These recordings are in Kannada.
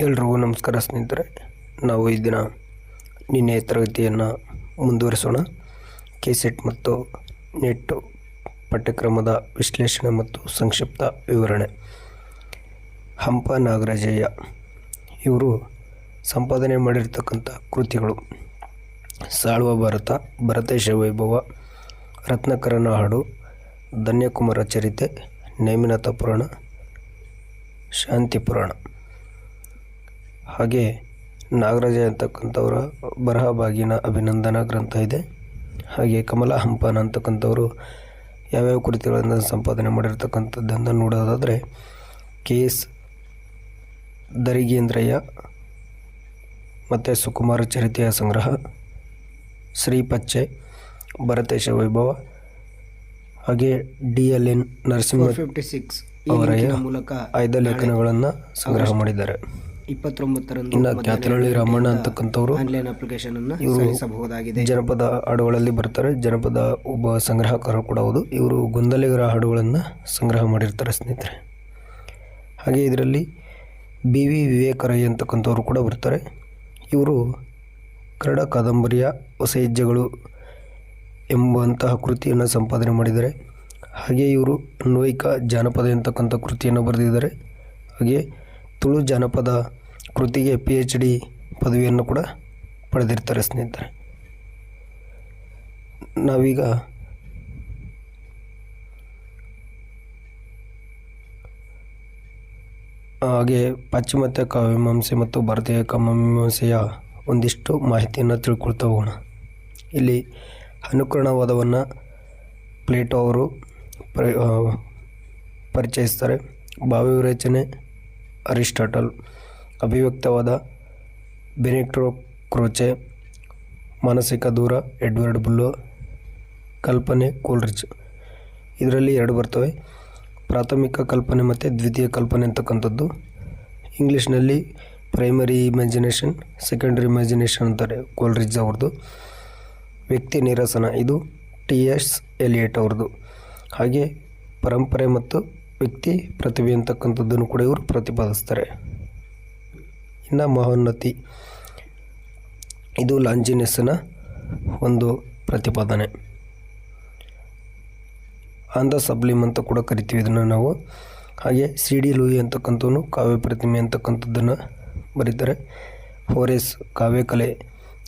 ಎಲ್ರಿಗೂ ನಮಸ್ಕಾರ ಸ್ನೇಹಿತರೆ. ನಾವು ಈ ದಿನ ನಿನ್ನೆ ತರಗತಿಯನ್ನು ಮುಂದುವರಿಸೋಣ. ಕೆಸೆಟ್ ಮತ್ತು ನೆಟ್ ಪಠ್ಯಕ್ರಮದ ವಿಶ್ಲೇಷಣೆ ಮತ್ತು ಸಂಕ್ಷಿಪ್ತ ವಿವರಣೆ. ಹಂಪ ನಾಗರಾಜಯ್ಯ ಇವರು ಸಂಪಾದನೆ ಮಾಡಿರ್ತಕ್ಕಂಥ ಕೃತಿಗಳು. ಸಾಳುವ ಭಾರತ, ಭರತೇಶ ವೈಭವ, ರತ್ನಕರನ ಹಾಡು, ಧನ್ಯಕುಮಾರ ಚರಿತೆ, ನೇಮಿನಾಥ ಪುರಾಣ, ಶಾಂತಿ ಪುರಾಣ. ಹಾಗೆ ನಾಗರಾಜ ಅಂತಕ್ಕಂಥವರ ಬರಹ ಬಾಗಿನ ಅಭಿನಂದನಾ ಗ್ರಂಥ ಇದೆ. ಹಾಗೆ ಕಮಲ ಹಂಪನ ಅಂತಕ್ಕಂಥವರು ಯಾವ್ಯಾವ ಕೃತಿಗಳನ್ನು ಸಂಪಾದನೆ ಮಾಡಿರ್ತಕ್ಕಂಥದ್ದನ್ನು ನೋಡೋದಾದರೆ ಕೆ ಎಸ್ ದರಿಗೇಂದ್ರಯ್ಯ ಮತ್ತು ಸುಕುಮಾರ ಚರಿತೆಯ ಸಂಗ್ರಹ ಶ್ರೀಪಚ್ಚೆ ಭರತೇಶ ವೈಭವ ಹಾಗೆ D L N Narasimha fifty six ಅವರ ಮೂಲಕ ಆಯ್ದ ಲೇಖನಗಳನ್ನು ಸಂಗ್ರಹ ಮಾಡಿದ್ದಾರೆ. ಇಪ್ಪತ್ತೊಂಬತ್ತರಂದು ಇನ್ನು ಕ್ಯಾತರಳ್ಳಿ ರಾಮಣ್ಣ ಅಂತಕ್ಕಂಥವ್ರು ಆನ್ಲೈನ್ ಅಪ್ಲಿಕೇಶನ್ ಅನ್ನು ಸಲ್ಲಿಸಬಹುದಾಗಿದೆ. ಜನಪದ ಹಾಡುಗಳಲ್ಲಿ ಬರ್ತಾರೆ. ಜನಪದ ಒಬ್ಬ ಸಂಗ್ರಹಕರು ಕೂಡ ಹೌದು. ಇವರು ಗೊಂದಲಿಗರ ಹಾಡುಗಳನ್ನು ಸಂಗ್ರಹ ಮಾಡಿರ್ತಾರೆ ಸ್ನೇಹಿತರೆ. ಹಾಗೆ ಇದರಲ್ಲಿ ಬಿ ವಿ ವಿವೇಕರೈ ಅಂತಕ್ಕಂಥವ್ರು ಕೂಡ ಬರ್ತಾರೆ. ಇವರು ಕನ್ನಡ ಕಾದಂಬರಿಯ ಹೊಸ ಹೆಜ್ಜೆಗಳು ಎಂಬಂತಹ ಕೃತಿಯನ್ನು ಸಂಪಾದನೆ ಮಾಡಿದ್ದಾರೆ. ಹಾಗೆ ಇವರು ಅನ್ವಯಿಕ ಜಾನಪದ ಎಂತಕ್ಕಂಥ ಕೃತಿಯನ್ನು ಬರೆದಿದ್ದಾರೆ. ಹಾಗೆ ತುಳು ಜಾನಪದ ಕೃತಿಗೆ ಪಿ ಎಚ್ ಡಿ ಪದವಿಯನ್ನು ಕೂಡ ಪಡೆದಿರ್ತಾರೆ ಸ್ನೇಹಿತರೆ. ನಾವೀಗ ಹಾಗೆ ಪಾಶ್ಚಿಮಾತ್ಯ ಕಾವ್ಯಮೀಮಾಂಸೆ ಮತ್ತು ಭಾರತೀಯ ಕಾವ್ಯಮೀಮಾಂಸೆಯ ಒಂದಿಷ್ಟು ಮಾಹಿತಿಯನ್ನು ತಿಳ್ಕೊಳ್ತಾ ಹೋಗೋಣ. ಇಲ್ಲಿ ಅನುಕರಣವಾದವನ್ನು ಪ್ಲೇಟೋ ಅವರು ಪರಿ ಪರಿಚಯಿಸ್ತಾರೆ. ಭಾವ ರಚನೆ ಅರಿಸ್ಟಾಟಲ್. ಅಭಿವ್ಯಕ್ತವಾದ ಬೆನೆಕ್ಟ್ರೋ ಕ್ರೋಚೆ, ಮಾನಸಿಕ ದೂರ, ಎಡ್ವರ್ಡ್ ಬುಲ್ಲೋ, ಕಲ್ಪನೆ ಕೋಲ್ರಿಚ್. ಇದರಲ್ಲಿ ಎರಡು ಬರ್ತವೆ. ಪ್ರಾಥಮಿಕ ಕಲ್ಪನೆ ಮತ್ತು ದ್ವಿತೀಯ ಕಲ್ಪನೆ ಅಂತಕ್ಕಂಥದ್ದು. ಇಂಗ್ಲೀಷ್ನಲ್ಲಿ ಪ್ರೈಮರಿ ಇಮ್ಯಾಜಿನೇಷನ್ ಸೆಕೆಂಡರಿ ಇಮ್ಯಾಜಿನೇಷನ್ ಅಂತಾರೆ ಕೋಲ್ರಿಜ್ ಅವ್ರದ್ದು. ವ್ಯಕ್ತಿ ನಿರಸನ, ಇದು ಟಿ ಎಸ್ ಎಲಿಯಟ್ ಅವ್ರದ್ದು. ಹಾಗೆ ಪರಂಪರೆ ಮತ್ತು ವ್ಯಕ್ತಿ ಪ್ರತಿಭೆ ಅಂತಕ್ಕಂಥದ್ದನ್ನು ಕೂಡ ಇವರು ಪ್ರತಿಪಾದಿಸ್ತಾರೆ. ಇನ್ನು ಮಹೋನ್ನತಿ. ಇದು ಲಾಂಜಿನೆಸ್ನ ಒಂದು ಪ್ರತಿಪಾದನೆ. ಆನ್ ಸಬ್ಲಿಮ್ ಅಂತ ಕೂಡ ಕರಿತೀವಿ ಇದನ್ನು ನಾವು. ಹಾಗೆ ಸಿ ಡಿ ಲೂಯಿ ಅಂತಕ್ಕಂಥವನು, ಕಾವ್ಯ ಪ್ರತಿಮೆ ಅಂತಕ್ಕಂಥದ್ದನ್ನು ಬರೀತಾರೆ. ಹೋರೇಸ್ ಕಾವ್ಯಕಲೆ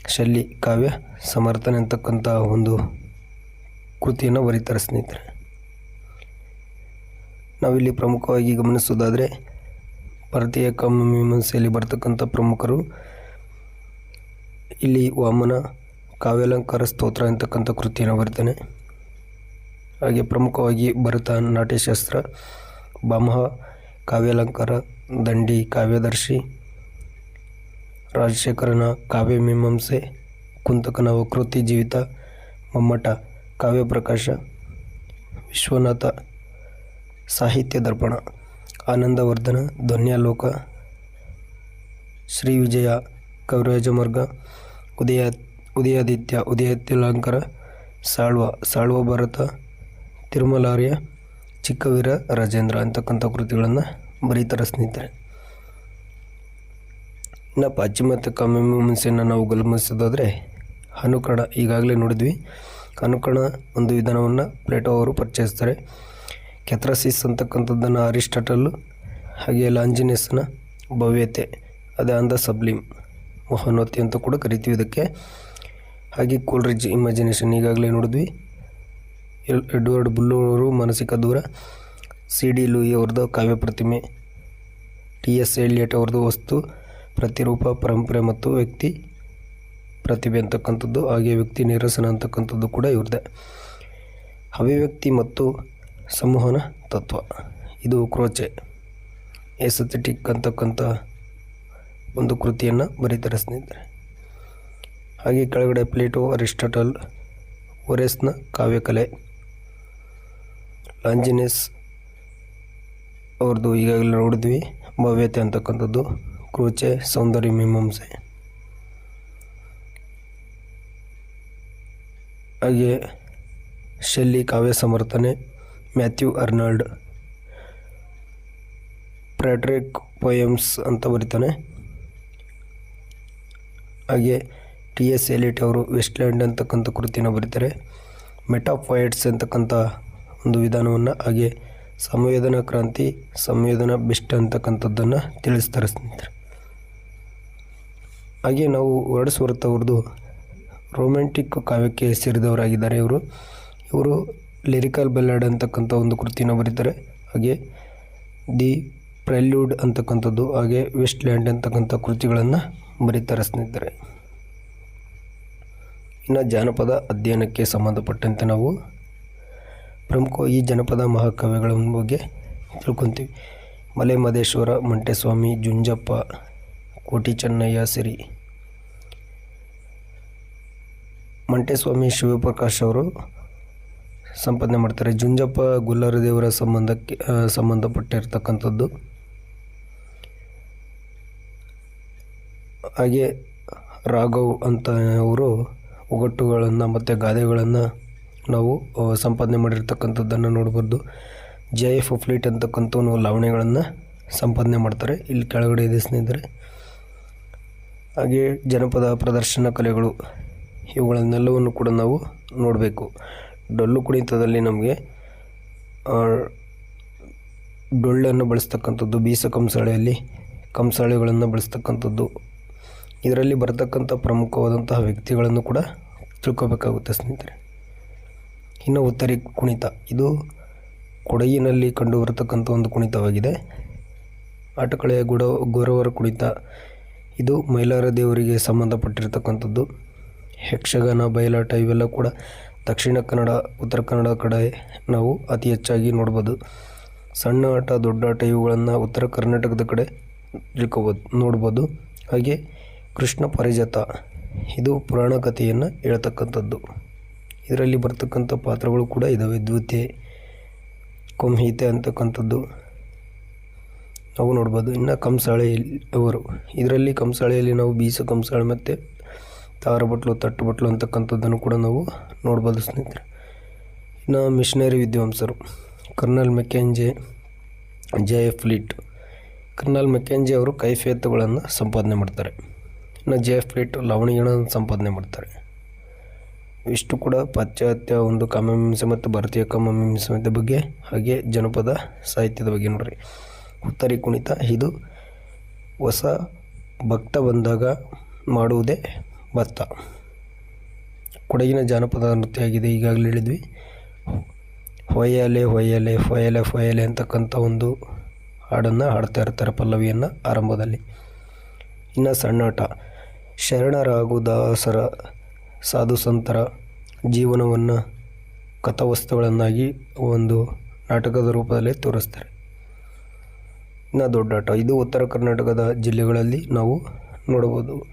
ಶೈಲಿ ಕಾವ್ಯ ಸಮರ್ಥನೆ ಅಂತಕ್ಕಂಥ ಒಂದು ಕೃತಿಯನ್ನು ಬರೀತಾರೆ ಸ್ನೇಹಿತರೆ. ನಾವಿಲ್ಲಿ ಪ್ರಮುಖವಾಗಿ ಗಮನಿಸೋದಾದರೆ ಭಾರತೀಯ ಕಾವ್ಯಮೀಮಾಂಸೆಯಲ್ಲಿ ಬರ್ತಕ್ಕಂಥ ಪ್ರಮುಖರು. ಇಲ್ಲಿ ವಾಮನ ಕಾವ್ಯಾಲಂಕಾರ ಸ್ತೋತ್ರ ಅಂತಕ್ಕಂಥ ಕೃತಿಯನ್ನು ಬರೀತಾನೆ. ಹಾಗೆ ಪ್ರಮುಖವಾಗಿ ಭರತ, ನಾಟ್ಯಶಾಸ್ತ್ರ, ಬಾಮಹ, ಕಾವ್ಯಾಲಂಕಾರ, ದಂಡಿ, ಕಾವ್ಯದರ್ಶಿ, ರಾಜಶೇಖರನ ಕಾವ್ಯಮೀಮಾಂಸೆ ಕುಂತಕನ ವಕೃತಿ ಜೀವಿತ, ಮಮ್ಮಟ ಕಾವ್ಯಪ್ರಕಾಶ ವಿಶ್ವನಾಥ ಸಾಹಿತ್ಯ ದರ್ಪಣ. ಆನಂದವರ್ಧನ, ಧ್ವನ್ಯಾಲೋಕ ಶ್ರೀ ವಿಜಯ ಕವಿರಾಜಮಾರ್ಗ ಉದಯ, ಉದಯಾದಿತ್ಯ, ಉದಯತಿಲಂಕರ, ಸಾಳ್ವ ಸಾಳ್ವ ಭಾರತ ತಿರುಮಲಾರ್ಯ, ಚಿಕ್ಕವೀರ, ರಾಜೇಂದ್ರ ಅಂತಕ್ಕಂಥ ಕೃತಿಗಳನ್ನು ಬರೀತಾರೆ ಸ್ನೇಹಿತರೆ. ಇನ್ನು ಪಾಶ್ಚಿಮಾತ್ಯ ಕಾವ್ಯಮೀಮಾಂಸೆಯನ್ನು ನಾವು ಗಮನಿಸೋದಾದರೆ ಅನುಕರಣ ಈಗಾಗಲೇ ನೋಡಿದ್ವಿ. ಅನುಕರಣ ಒಂದು ವಿಧಾನವನ್ನು ಪ್ಲೇಟೋ ಅವರು ಪರಿಚಯಿಸ್ತಾರೆ. ಕೆಥ್ರಸಿಸ್ ಅಂತಕ್ಕಂಥದ್ದನ್ನು ಅರಿಸ್ಟಾಟಲ್, ಹಾಗೆ ಲಾಂಜಿನಿಯಸ್ನ ಭವ್ಯತೆ, ಅದೇ ಅಂದ ಸಬ್ಲಿಮ್, ಮಹೋನ್ನತಿ ಅಂತ ಕೂಡ ಕರಿತೀವಿ ಇದಕ್ಕೆ. ಹಾಗೆ ಕೋಲ್ರಿಜ್ ಇಮ್ಯಾಜಿನೇಷನ್ ಈಗಾಗಲೇ ನೋಡಿದ್ವಿ. ಎಡ್ವರ್ಡ್ ಬುಲ್ಲೋ ಅವರು ಮಾನಸಿಕ ದೂರ, ಸಿ ಡಿ ಲೂಯಿ ಅವ್ರದ್ದು ಕಾವ್ಯ ಪ್ರತಿಮೆ, ಟಿ ಎಸ್ ಎಲಿಯಟ್ ಅವ್ರದ್ದು ವಸ್ತು, ಪ್ರತಿರೂಪ, ಪರಂಪರೆ ಮತ್ತು ವ್ಯಕ್ತಿ ಪ್ರತಿಭೆ ಅಂತಕ್ಕಂಥದ್ದು, ಹಾಗೆ ವ್ಯಕ್ತಿ ನಿರಸನ ಅಂತಕ್ಕಂಥದ್ದು ಕೂಡ ಇವ್ರದ್ದೇ. ಅಭಿವ್ಯಕ್ತಿ ಮತ್ತು ಸಂವಹನ ತತ್ವ. ಇದು ಕ್ರೋಚೆ. ಎಸಥೆಟಿಕ್ ಅಂತಕ್ಕಂಥ ಒಂದು ಕೃತಿಯನ್ನು ಬರೀತಾರೆ ಸ್ನೇಹಿತರೆ ಹಾಗೆ ಕೆಳಗಡೆ ಪ್ಲೇಟೋ, ಅರಿಸ್ಟಾಟಲ್, ಒರೆಸ್ನ ಕಾವ್ಯಕಲೆ. ಲಾಂಜಿನೆಸ್ ಅವ್ರದ್ದು ಈಗಾಗಲೇ ನೋಡಿದ್ವಿ. ಭವ್ಯತೆ ಅಂತಕ್ಕಂಥದ್ದು ಕ್ರೋಚೆ, ಸೌಂದರ್ಯ ಮೀಮಾಂಸೆ. ಹಾಗೆ ಶೆಲ್ಲಿ ಕಾವ್ಯ ಸಮರ್ಥನೆ. Matthew Arnold. ಪ್ರ್ಯಾಟ್ರಿಕ್ ಪೊಯಮ್ಸ್ ಅಂತ ಬರೀತಾನೆ. ಹಾಗೆ ಟಿ ಎಸ್ ಎಲಿಟ್ ಅವರು ವೆಸ್ಟ್ಲ್ಯಾಂಡ್ ಅಂತಕ್ಕಂಥ ಕೃತಿನ ಬರೀತಾರೆ. ಮೆಟಾಫಾಯ್ಡ್ಸ್ ಅಂತಕ್ಕಂಥ ಒಂದು ವಿಧಾನವನ್ನು, ಹಾಗೆ ಸಂವೇದನಾ ಕ್ರಾಂತಿ, ಸಂವೇದನಾ ಬೆಸ್ಟ್ ಅಂತಕ್ಕಂಥದ್ದನ್ನು ತಿಳಿಸ್ತಾರೆ ಸ್ನೇಹಿತರೆ. ಹಾಗೆ ನಾವು ವರ್ಡ್ಸ್ವರ್ತ್ ಅವ್ರದ್ದು ರೊಮ್ಯಾಂಟಿಕ್ ಕಾವ್ಯಕ್ಕೆ ಸೇರಿದವರಾಗಿದ್ದಾರೆ ಇವರು. ಇವರು ಲಿರಿಕಲ್ ಬೆಲ್ಲಡ್ ಅಂತಕ್ಕಂಥ ಒಂದು ಕೃತಿನ ಬರೀತಾರೆ. ಹಾಗೆ ದಿ ಪ್ರೆಲ್ಯೂಡ್ ಅಂತಕ್ಕಂಥದ್ದು, ಹಾಗೆ ವೆಸ್ಟ್ ಲ್ಯಾಂಡ್ ಅಂತಕ್ಕಂಥ ಕೃತಿಗಳನ್ನು ಬರೀತಾರೆ ಸ್ನೇಹಿತರೆ. ಇನ್ನು ಜಾನಪದ ಅಧ್ಯಯನಕ್ಕೆ ಸಂಬಂಧಪಟ್ಟಂತೆ ನಾವು ಪ್ರಮುಖ ಈ ಜನಪದ ಮಹಾಕಾವ್ಯಗಳ ಬಗ್ಗೆ ತಿಳ್ಕೊತೀವಿ. ಮಲೆ ಮಹದೇಶ್ವರ ಮಂಟೆಸ್ವಾಮಿ ಜುಂಜಪ್ಪ ಕೋಟಿ ಚೆನ್ನಯ್ಯ ಸಿರಿ. ಮಂಟೆಸ್ವಾಮಿ ಶಿವಪ್ರಕಾಶ್ ಅವರು ಸಂಪಾದನೆ ಮಾಡ್ತಾರೆ. ಜುಂಜಪ್ಪ ಗುಲ್ಲರ ದೇವರ ಸಂಬಂಧಕ್ಕೆ ಸಂಬಂಧಪಟ್ಟಿರ್ತಕ್ಕಂಥದ್ದು. ಹಾಗೆ ರಾಘವ್ ಅಂತ ಅವರು ಒಗಟ್ಟುಗಳನ್ನು ಮತ್ತು ಗಾದೆಗಳನ್ನು ನಾವು ಸಂಪಾದನೆ ಮಾಡಿರ್ತಕ್ಕಂಥದ್ದನ್ನು ನೋಡ್ಬೋದು ಜೆ ಎಫ್ ಫ್ಲೀಟ್ ಅಂತಕ್ಕಂಥವನು ಲಾವಣಿಗಳನ್ನು ಸಂಪಾದನೆ ಮಾಡ್ತಾರೆ. ಇಲ್ಲಿ ಕೆಳಗಡೆ ಇದೆ ಸ್ನೇಹಿತರೆ. ಹಾಗೆ ಜನಪದ ಪ್ರದರ್ಶನ ಕಲೆಗಳು ಇವುಗಳನ್ನೆಲ್ಲವನ್ನು ಕೂಡ ನಾವು ನೋಡಬೇಕು. ಡೊಳ್ಳು ಕುಣಿತದಲ್ಲಿ ನಮಗೆ ಡೊಳ್ಳನ್ನು ಬಳಸ್ತಕ್ಕಂಥದ್ದು, ಬೀಸ ಕಂಸಾಳೆಯಲ್ಲಿ ಕಂಸಾಳೆಗಳನ್ನು ಬಳಸ್ತಕ್ಕಂಥದ್ದು. ಇದರಲ್ಲಿ ಬರತಕ್ಕಂಥ ಪ್ರಮುಖವಾದಂತಹ ವ್ಯಕ್ತಿಗಳನ್ನು ಕೂಡ ತಿಳ್ಕೊಬೇಕಾಗುತ್ತೆ ಸ್ನೇಹಿತರೆ. ಇನ್ನು ಉತ್ತರಿ ಕುಣಿತ. ಇದು ಕೊಡಗಿನಲ್ಲಿ ಕಂಡುಬರತಕ್ಕಂಥ ಒಂದು ಕುಣಿತವಾಗಿದೆ. ಆಟಕಳೆಯ ಗುಡ, ಗೊರವರ ಕುಣಿತ. ಇದು ಮೈಲಾರ ದೇವರಿಗೆ ಸಂಬಂಧಪಟ್ಟಿರ್ತಕ್ಕಂಥದ್ದು. ಯಕ್ಷಗಾನ, ಬಯಲಾಟ ಇವೆಲ್ಲ ಕೂಡ ದಕ್ಷಿಣ ಕನ್ನಡ, ಉತ್ತರ ಕನ್ನಡ ಕಡೆ ನಾವು ಅತಿ ಹೆಚ್ಚಾಗಿ ನೋಡ್ಬೋದು. ಸಣ್ಣ ಆಟ, ದೊಡ್ಡ ಆಟ ಇವುಗಳನ್ನು ಉತ್ತರ ಕರ್ನಾಟಕದ ಕಡೆ ತಿಳ್ಕೊಬೋದು, ನೋಡ್ಬೋದು. ಹಾಗೆ ಕೃಷ್ಣ ಪರಿಜಾತ, ಇದು ಪುರಾಣ ಕಥೆಯನ್ನು ಹೇಳ್ತಕ್ಕಂಥದ್ದು. ಇದರಲ್ಲಿ ಬರ್ತಕ್ಕಂಥ ಪಾತ್ರಗಳು ಕೂಡ ಇದ್ದಾವೆ ದ್ವಿತೆ ಕುಂಹಿತೆ ಅಂತಕ್ಕಂಥದ್ದು. ನಾವು ನೋಡ್ಬೋದು. ಇನ್ನು ಕಂಸಾಳೆಯಲ್ಲಿ ಅವರು ಇದರಲ್ಲಿ ಕಂಸಾಳೆಯಲ್ಲಿ ನಾವು ಬೀಸು, ಕಂಸಾಳೆ ಮತ್ತು ತಾರ ಬಟ್ಲು, ತಟ್ಟು ಬಟ್ಲು ಅಂತಕ್ಕಂಥದ್ದನ್ನು ಕೂಡ ನಾವು ನೋಡ್ಬೋದು ಸ್ನೇಹಿತರೆ. ಇನ್ನು ಮಿಷನರಿ ವಿದ್ವಾಂಸರು, colonel Mackenzie J F Fleet. Colonel Mackenzie ಅವರು ಕೈಫೇತುಗಳನ್ನು ಸಂಪಾದನೆ ಮಾಡ್ತಾರೆ. ಇನ್ನು ಜೆ ಎಫ್ ಲೀಟ್ ಸಂಪಾದನೆ ಮಾಡ್ತಾರೆ. ಇಷ್ಟು ಕೂಡ ಪಾಶ್ಚಾತ್ಯ ಒಂದು ಕಾಮಮೀಮಾಂಸೆ ಮತ್ತು ಭಾರತೀಯ ಕಾಮಮೀಮಾಂಸೆ ಬಗ್ಗೆ, ಹಾಗೆ ಜನಪದ ಸಾಹಿತ್ಯದ ಬಗ್ಗೆ ನೋಡ್ರಿ. ಉತ್ತರಿ ಕುಣಿತ, ಇದು ಹೊಸ ಭಕ್ತ ಬಂದಾಗ ಮಾಡುವುದೇ ಭತ್ತ. ಕೊಡಗಿನ ಜಾನಪದ ನೃತ್ಯ ಆಗಿದೆ, ಈಗಾಗಲೇ ಹೇಳಿದ್ವಿ. ಹೊಯ್ಯಲೆ ಹೊಯ್ಯಲೆ ಹೊಯ್ಯಲೆ ಹೊಯ್ಯಲೆ ಅಂತಕ್ಕಂಥ ಒಂದು ಹಾಡನ್ನು ಹಾಡ್ತಾ ಇರ್ತಾರೆ ಪಲ್ಲವಿಯನ್ನು ಆರಂಭದಲ್ಲಿ. ಇನ್ನು ಸಣ್ಣಾಟ ಶರಣರಾಗು ದಾಸರ, ಸಾಧು ಸಂತರ ಜೀವನವನ್ನು ಕಥಾವಸ್ತುಗಳನ್ನಾಗಿ ಒಂದು ನಾಟಕದ ರೂಪದಲ್ಲಿ ತೋರಿಸ್ತಾರೆ. ಇನ್ನು ದೊಡ್ಡಾಟ ಇದು ಉತ್ತರ ಕರ್ನಾಟಕದ ಜಿಲ್ಲೆಗಳಲ್ಲಿ ನಾವು ನೋಡಬಹುದು.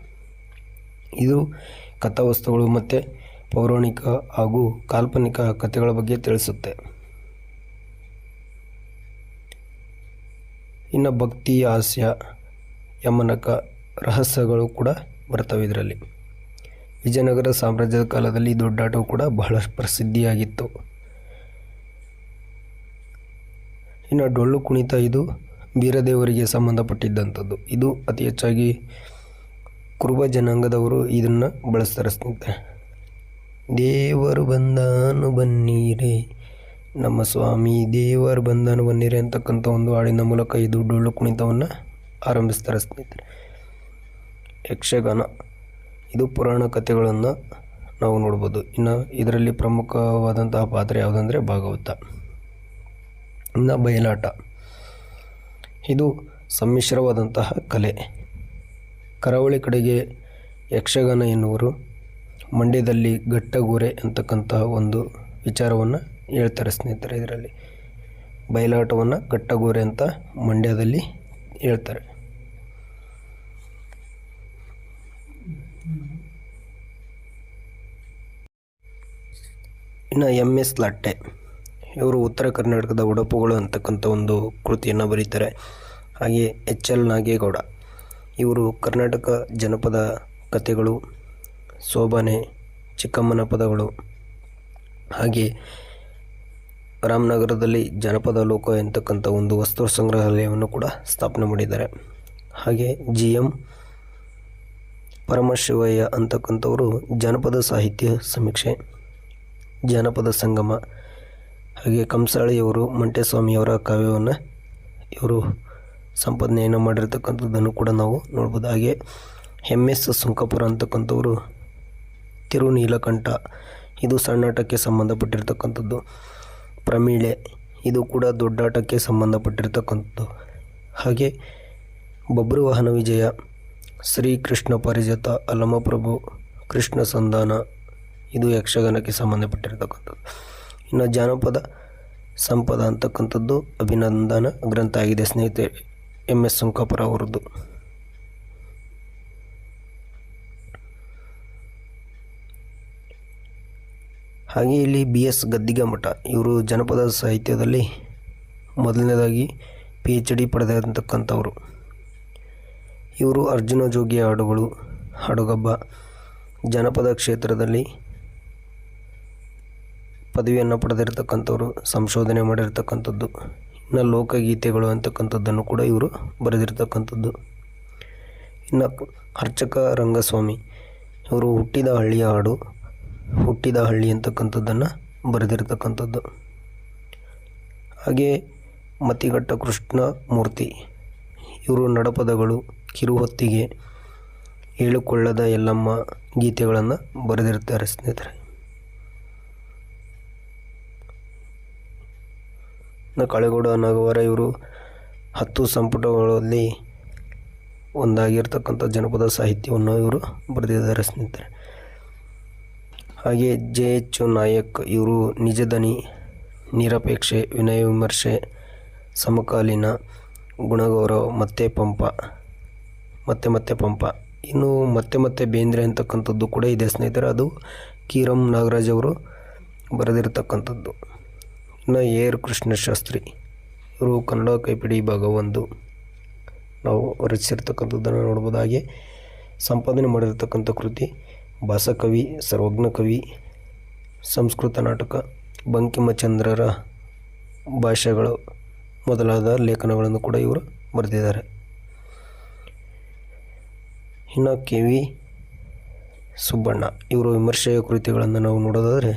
ಇದು ಕಥಾವಸ್ತುಗಳು ಮತ್ತು ಪೌರಾಣಿಕ ಹಾಗೂ ಕಾಲ್ಪನಿಕ ಕಥೆಗಳ ಬಗ್ಗೆ ತಿಳಿಸುತ್ತೆ. ಇನ್ನು ಭಕ್ತಿ, ಹಾಸ್ಯ, ಯಮನಕ ರಹಸ್ಯಗಳು ಕೂಡ ಬರ್ತವೆ ಇದರಲ್ಲಿ. ವಿಜಯನಗರ ಸಾಮ್ರಾಜ್ಯದ ಕಾಲದಲ್ಲಿ ದೊಡ್ಡಾಟವು ಕೂಡ ಬಹಳ ಪ್ರಸಿದ್ಧಿಯಾಗಿತ್ತು. ಇನ್ನು ಡೊಳ್ಳು ಕುಣಿತ ಇದು ಬೀರದೇವರಿಗೆ ಸಂಬಂಧಪಟ್ಟಿದ್ದಂಥದ್ದು. ಇದು ಅತಿ ಹೆಚ್ಚಾಗಿ ಕುರುಬ ಜನಾಂಗದವರು ಇದನ್ನು ಬಳಸ್ತಾರೆ ಸ್ನೇಹಿತರೆ. ದೇವರು ಬಂದಾನು ಬನ್ನಿರೆ. ನಮ್ಮ ಸ್ವಾಮಿ, ದೇವರು ಬಂದಾನು ಬನ್ನೀರೆ ಅಂತಕ್ಕಂಥ ಒಂದು ಹಾಡಿನ ಮೂಲಕ ಇದು ಡೊಳ್ಳು ಕುಣಿತವನ್ನು ಆರಂಭಿಸ್ತಾರೆ ಸ್ನೇಹಿತರೆ. ಯಕ್ಷಗಾನ, ಇದು ಪುರಾಣ ಕಥೆಗಳನ್ನು ನಾವು ನೋಡ್ಬೋದು. ಇನ್ನು ಇದರಲ್ಲಿ ಪ್ರಮುಖವಾದಂತಹ ಪಾತ್ರ ಯಾವುದಂದರೆ ಭಾಗವತ. ಇನ್ನು ಬಯಲಾಟ. ಇದು ಸಮ್ಮಿಶ್ರವಾದಂತಹ ಕಲೆ. ಕರಾವಳಿ ಕಡೆಗೆ ಯಕ್ಷಗಾನ ಎನ್ನುವರು ಮಂಡ್ಯದಲ್ಲಿ ಘಟ್ಟಗೋರೆ ಅಂತಕ್ಕಂತಹ ಒಂದು ವಿಚಾರವನ್ನು ಹೇಳ್ತಾರೆ ಸ್ನೇಹಿತರೆ ಇದರಲ್ಲಿ. ಬಯಲಾಟವನ್ನು ಘಟ್ಟಗೋರೆ ಅಂತ ಮಂಡ್ಯದಲ್ಲಿ ಹೇಳ್ತಾರೆ. ಇನ್ನು ಎಂ ಎಸ್ ಲಟ್ಟೆ, ಇವರು ಉತ್ತರ ಕರ್ನಾಟಕದ ಉಡಪುಗಳು ಅಂತಕ್ಕಂಥ ಒಂದು ಕೃತಿಯನ್ನು ಬರೀತಾರೆ. ಹಾಗೆ ಎಚ್ ಎಲ್ ನಾಗೇಗೌಡ. ಇವರು ಕರ್ನಾಟಕ ಜನಪದ ಕಥೆಗಳು ಸೋಬಾನೆ ಚಿಕ್ಕಮ್ಮನ ಪದಗಳು. ಹಾಗೆ ರಾಮನಗರದಲ್ಲಿ ಜನಪದ ಲೋಕ ಎಂತಕ್ಕಂಥ ಒಂದು ವಸ್ತು ಸಂಗ್ರಹಾಲಯವನ್ನು ಕೂಡ ಸ್ಥಾಪನೆ ಮಾಡಿದ್ದಾರೆ. ಹಾಗೆ ಜಿ ಎಂ ಪರಮಶಿವಯ್ಯ ಅಂತಕ್ಕಂಥವರು ಜಾನಪದ ಸಾಹಿತ್ಯ ಸಮೀಕ್ಷೆ, ಜಾನಪದ ಸಂಗಮ, ಹಾಗೆ ಕಂಸಾಳಿಯವರು ಮಂಟೇಸ್ವಾಮಿಯವರ ಕಾವ್ಯವನ್ನು ಇವರು ಸಂಪಾದನೆಯನ್ನು ಮಾಡಿರ್ತಕ್ಕಂಥದ್ದನ್ನು ಕೂಡ ನಾವು ನೋಡ್ಬೋದು. ಹಾಗೆ ಎಂ ಎಸ್ ಸುಂಕಪುರ ಅಂತಕ್ಕಂಥವರು ತಿರುನೀಲಕಂಠ, ಇದು ಸಣ್ಣಾಟಕ್ಕೆ ಸಂಬಂಧಪಟ್ಟಿರ್ತಕ್ಕಂಥದ್ದು. ಪ್ರಮೀಳೆ, ಇದು ಕೂಡ ದೊಡ್ಡಾಟಕ್ಕೆ ಸಂಬಂಧಪಟ್ಟಿರ್ತಕ್ಕಂಥದ್ದು. ಹಾಗೆ ಬಬ್ರುವಾಹನ ವಿಜಯ ಶ್ರೀಕೃಷ್ಣ ಪರಿಜತ, ಅಲಮಪ್ರಭು, ಕೃಷ್ಣ ಸಂಧಾನ, ಇದು ಯಕ್ಷಗಾನಕ್ಕೆ ಸಂಬಂಧಪಟ್ಟಿರ್ತಕ್ಕಂಥದ್ದು. ಇನ್ನು ಜಾನಪದ ಸಂಪದ ಅಂತಕ್ಕಂಥದ್ದು ಅಭಿನಂದನ ಗ್ರಂಥ ಆಗಿದೆ ಸ್ನೇಹಿತರೆ. ಎಂ ಎಸ್ ಸುಂಕಾಪುರ ಅವರದ್ದು ಹಾಗೆ ಇಲ್ಲಿ ಬಿ ಎಸ್ ಗದ್ದಿಗ ಮಠ. ಇವರು ಜನಪದ ಸಾಹಿತ್ಯದಲ್ಲಿ ಮೊದಲನೇದಾಗಿ ಪಿ ಎಚ್ ಡಿ ಪಡೆದಿರತಕ್ಕಂಥವರು. ಇವರು ಅರ್ಜುನ ಜೋಗಿಯ ಹಾಡುಗಳು, ಹಾಡುಗಬ್ಬ, ಜನಪದ ಕ್ಷೇತ್ರದಲ್ಲಿ ಪದವಿಯನ್ನು ಪಡೆದಿರತಕ್ಕಂಥವರು, ಸಂಶೋಧನೆ ಮಾಡಿರ್ತಕ್ಕಂಥದ್ದು. ಇನ್ನು ಲೋಕಗೀತೆಗಳು ಅಂತಕ್ಕಂಥದ್ದನ್ನು ಕೂಡ ಇವರು ಬರೆದಿರ್ತಕ್ಕಂಥದ್ದು. ಇನ್ನು ಅರ್ಚಕ ರಂಗಸ್ವಾಮಿ, ಇವರು ಹುಟ್ಟಿದ ಹಳ್ಳಿಯ ಹಾಡು, ಹುಟ್ಟಿದ ಹಳ್ಳಿ ಅಂತಕ್ಕಂಥದ್ದನ್ನು ಬರೆದಿರ್ತಕ್ಕಂಥದ್ದು. ಹಾಗೆ ಮತಿಘಟ್ಟ ಕೃಷ್ಣ ಮೂರ್ತಿ, ಇವರು ನಡಪದಗಳು ಕಿರುಹೊತ್ತಿಗೆ ಹೇಳಿಕೊಳ್ಳದ ಎಲ್ಲಮ್ಮ ಗೀತೆಗಳನ್ನು ಬರೆದಿರ್ತಾರೆ ಸ್ನೇಹಿತರೆ. ಇನ್ನು ಕಳೆಗೌಡ ನಾಗವಾರ ಇವರು ಹತ್ತು ಸಂಪುಟಗಳಲ್ಲಿ ಒಂದಾಗಿರ್ತಕ್ಕಂಥ ಜನಪದ ಸಾಹಿತ್ಯವನ್ನು ಇವರು ಬರೆದಿದ್ದಾರೆ ಸ್ನೇಹಿತರೆ. ಹಾಗೆ ಜೆ ಎಚ್ ನಾಯಕ್ ಇವರು ನಿಜದನಿ ನಿರಪೇಕ್ಷೆ, ವಿನಯ ವಿಮರ್ಶೆ, ಸಮಕಾಲೀನ, ಗುಣಗೌರವ, ಮತ್ತೆ ಪಂಪ, ಮತ್ತೆ ಮತ್ತೆ ಪಂಪ. ಇನ್ನು ಮತ್ತೆ ಮತ್ತೆ ಬೇಂದ್ರೆ ಅಂತಕ್ಕಂಥದ್ದು ಕೂಡ ಇದೆ ಸ್ನೇಹಿತರೆ. ಅದು ಕೀರಂ ನಾಗರಾಜ್ ಅವರು ಬರೆದಿರ್ತಕ್ಕಂಥದ್ದು. ಇನ್ನು ಏರ್ ಆರ್ ಕೃಷ್ಣಶಾಸ್ತ್ರಿ ಇವರು ಕನ್ನಡ ಕೈಪಿಡಿ ಭಾಗ ಒಂದು ನಾವು ರಚಿಸಿರ್ತಕ್ಕಂಥದ್ದನ್ನು ನೋಡ್ಬೋದು. ಹಾಗೆ ಸಂಪಾದನೆ ಮಾಡಿರ್ತಕ್ಕಂಥ ಕೃತಿ, ಭಾಸಕವಿ, ಸರ್ವಜ್ಞ ಕವಿ, ಸಂಸ್ಕೃತ ನಾಟಕ, ಬಂಕಿಮಚಂದ್ರರ ಭಾಷೆಗಳು ಮೊದಲಾದ ಲೇಖನಗಳನ್ನು ಕೂಡ ಇವರು ಬರೆದಿದ್ದಾರೆ. ಇನ್ನು ಕೆ ವಿ ಸುಬ್ಬಣ್ಣ, ಇವರು ವಿಮರ್ಶೆಯ ಕೃತಿಗಳನ್ನು ನಾವು ನೋಡೋದಾದರೆ,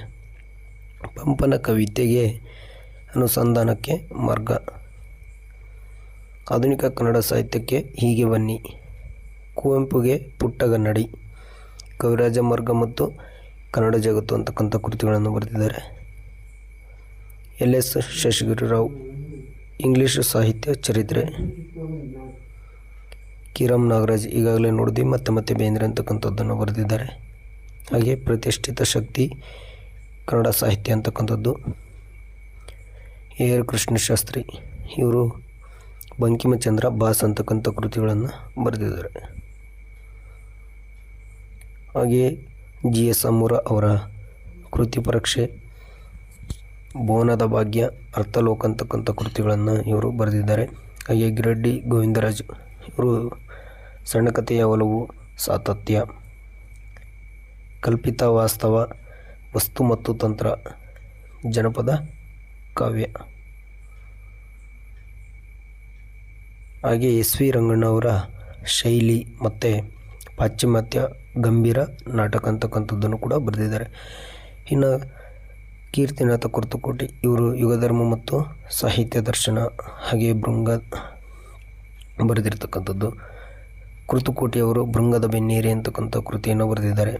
ಪಂಪನ ಕವಿತೆಗೆ ಅನುಸಂಧಾನಕ್ಕೆ ಮಾರ್ಗ. ಆಧುನಿಕ ಕನ್ನಡ ಸಾಹಿತ್ಯಕ್ಕೆ ಹೀಗೆ ಬನ್ನಿ. ಕುವೆಂಪುಗೆ ಪುಟ್ಟಗನ್ನಡಿ ಕವಿರಾಜ ಮಾರ್ಗ ಮತ್ತು ಕನ್ನಡ ಜಗತ್ತು ಅಂತಕ್ಕಂಥ ಕೃತಿಗಳನ್ನು ಬರೆದಿದ್ದಾರೆ. ಎಲ್ ಎಸ್ ಶಶಿಗಿರಿರಾವ್, ಇಂಗ್ಲೀಷ್ ಸಾಹಿತ್ಯ ಚರಿತ್ರೆ. ಕಿರಮ್ ನಾಗರಾಜ್ ಈಗಾಗಲೇ ನೋಡಿದ್ವಿ, ಮತ್ತೆ ಮತ್ತೆ ಬೇಂದ್ರೆ ಅಂತಕ್ಕಂಥದ್ದನ್ನು ಬರೆದಿದ್ದಾರೆ. ಹಾಗೆ ಪ್ರತಿಷ್ಠಿತ ಶಕ್ತಿ ಕನ್ನಡ ಸಾಹಿತ್ಯ ಅಂತಕ್ಕಂಥದ್ದು. A R Krishnashastri. ಇವರು ಬಂಕಿಮಚಂದ್ರ ಬಾಸ್ ಅಂತಕ್ಕಂಥ ಕೃತಿಗಳನ್ನು ಬರೆದಿದ್ದಾರೆ. ಹಾಗೆ ಜಿ ಎಸ್ ಅಮ್ಮೂರ ಅವರ ಕೃತಿ ಪರೀಕ್ಷೆ ಬೋನದ ಭಾಗ್ಯ, ಅರ್ಥಲೋಕ ಅಂತಕ್ಕಂಥ ಕೃತಿಗಳನ್ನು ಇವರು ಬರೆದಿದ್ದಾರೆ. ಹಾಗೆ ಗಿರಡ್ಡಿ ಗೋವಿಂದರಾಜ್, ಇವರು ಸಣ್ಣ ಕಥೆಯ ಒಲವು, ಸಾತತ್ಯ, ಕಲ್ಪಿತ ವಾಸ್ತವ, ವಸ್ತು ಮತ್ತು ತಂತ್ರ, ಜನಪದ ಕಾವ್ಯ. ಹಾಗೆ ಎಸ್ ವಿ ರಂಗಣ್ಣವರ ಶೈಲಿ ಮತ್ತು ಪಾಶ್ಚಿಮಾತ್ಯ ಗಂಭೀರ ನಾಟಕ ಅಂತಕ್ಕಂಥದ್ದನ್ನು ಕೂಡ ಬರೆದಿದ್ದಾರೆ. ಇನ್ನು ಕೀರ್ತಿನಾಥ ಕುರ್ತುಕೋಟಿ ಇವರು ಯುಗಧರ್ಮ ಮತ್ತು ಸಾಹಿತ್ಯ ದರ್ಶನ ಹಾಗೆ ಭೃಂಗ ಬರೆದಿರ್ತಕ್ಕಂಥದ್ದು. ಅವರು ಭೃಂಗದ ಬೆನ್ನೇರಿ ಅಂತಕ್ಕಂಥ ಕೃತಿಯನ್ನು ಬರೆದಿದ್ದಾರೆ.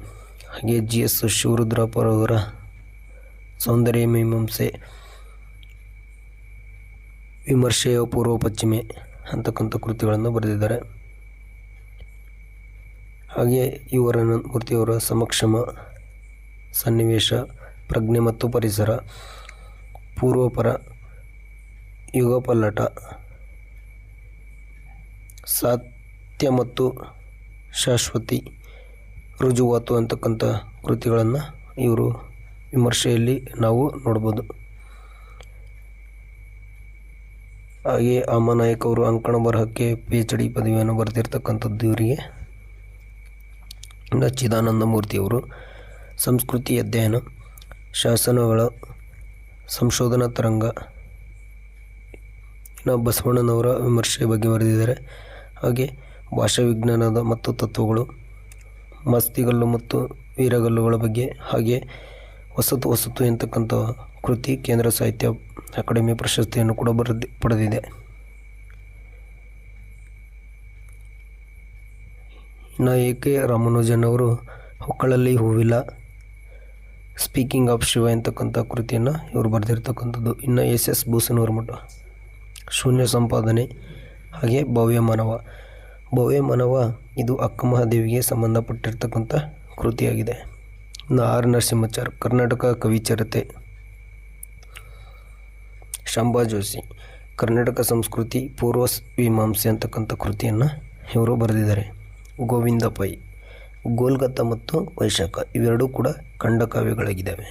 ಹಾಗೆ ಜಿ ಎಸ್ ಶಿವರುದ್ರಪ್ಪರವರ ಸೌಂದರ್ಯ ಮೀಮಾಂಸೆ ವಿಮರ್ಶೆಯ ಪೂರ್ವ ಪಶ್ಚಿಮೆ ಅಂತಕ್ಕಂಥ ಕೃತಿಗಳನ್ನು ಬರೆದಿದ್ದಾರೆ. ಹಾಗೆಯೇ ಇವರ ಮೂರ್ತಿಯವರ ಸಮಕ್ಷಮ ಸನ್ನಿವೇಶ, ಪ್ರಜ್ಞೆ ಮತ್ತು ಪರಿಸರ, ಪೂರ್ವಪರ ಯುಗ ಪಲ್ಲಟ ಸಾತ್ಯ ಮತ್ತು ಶಾಶ್ವತಿ ರುಜುವಾತು ಅಂತಕ್ಕಂಥ ಕೃತಿಗಳನ್ನು ಇವರು ವಿಮರ್ಶೆಯಲ್ಲಿ ನಾವು ನೋಡ್ಬೋದು. ಹಾಗೆ ಅಮ್ಮನಾಯಕ್ ಅವರು ಅಂಕಣ ಬರಹಕ್ಕೆ ಪಿ ಎಚ್ ಡಿ ಪದವಿಯನ್ನು ಬರೆದಿರ್ತಕ್ಕಂಥದ್ದು ಇವರಿಗೆ. ಇನ್ನು ಚಿದಾನಂದ ಮೂರ್ತಿಯವರು ಸಂಸ್ಕೃತಿ ಅಧ್ಯಯನ, ಶಾಸನಗಳ ಸಂಶೋಧನಾ ತರಂಗ ಇನ್ನು ಬಸವಣ್ಣನವರ ವಿಮರ್ಶೆ ಬಗ್ಗೆ ಬರೆದಿದ್ದಾರೆ. ಹಾಗೆ ಭಾಷಾ ವಿಜ್ಞಾನದ ಮತ್ತು ತತ್ವಗಳು, ಮಸ್ತಿಗಲ್ಲು ಮತ್ತು ವೀರಗಲ್ಲುಗಳ ಬಗ್ಗೆ, ಹಾಗೆ ಹೊಸತು ಹೊಸತು ಎಂತಕ್ಕಂಥ ಕೃತಿ ಕೇಂದ್ರ ಸಾಹಿತ್ಯ ಅಕಾಡೆಮಿ ಪ್ರಶಸ್ತಿಯನ್ನು ಕೂಡ ಬರೆದಿ, ಪಡೆದಿದೆ. ಇನ್ನು ಎ ಕೆ ರಾಮಾನುಜನ್ ಅವರು ಹೊಕ್ಕಳಲ್ಲಿ ಹೂವಿಲ್ಲ ಸ್ಪೀಕಿಂಗ್ ಆಫ್ ಶಿವ ಎಂತಕ್ಕಂಥ ಕೃತಿಯನ್ನು ಇವರು ಬರೆದಿರ್ತಕ್ಕಂಥದ್ದು. ಇನ್ನು ಎಸ್ ಎಸ್ ಭೂಸನೂರ ಮಠ, ಶೂನ್ಯ ಸಂಪಾದನೆ ಹಾಗೆ ಭವ್ಯ ಮಾನವ. ಭವ್ಯ ಮಾನವ ಇದು ಅಕ್ಕಮಹಾದೇವಿಗೆ ಸಂಬಂಧಪಟ್ಟಿರ್ತಕ್ಕಂಥ ಕೃತಿಯಾಗಿದೆ. ಇನ್ನು ಆರ್ ನರಸಿಂಹಾಚಾರ್, ಕರ್ನಾಟಕ ಕವಿಚರತೆ ಶಾಂಬಾ ಜೋಶಿ, ಕರ್ನಾಟಕ ಸಂಸ್ಕೃತಿ ಪೂರ್ವ ಮೀಮಾಂಸೆ ಅಂತಕ್ಕಂಥ ಕೃತಿಯನ್ನು ಇವರು ಬರೆದಿದ್ದಾರೆ. ಗೋವಿಂದ ಪೈ ಗೋಲ್ಗತ್ತ ಮತ್ತು ವೈಶಾಖ ಇವೆರಡೂ ಕೂಡ ಖಂಡಕಾವ್ಯಗಳಾಗಿದ್ದಾವೆ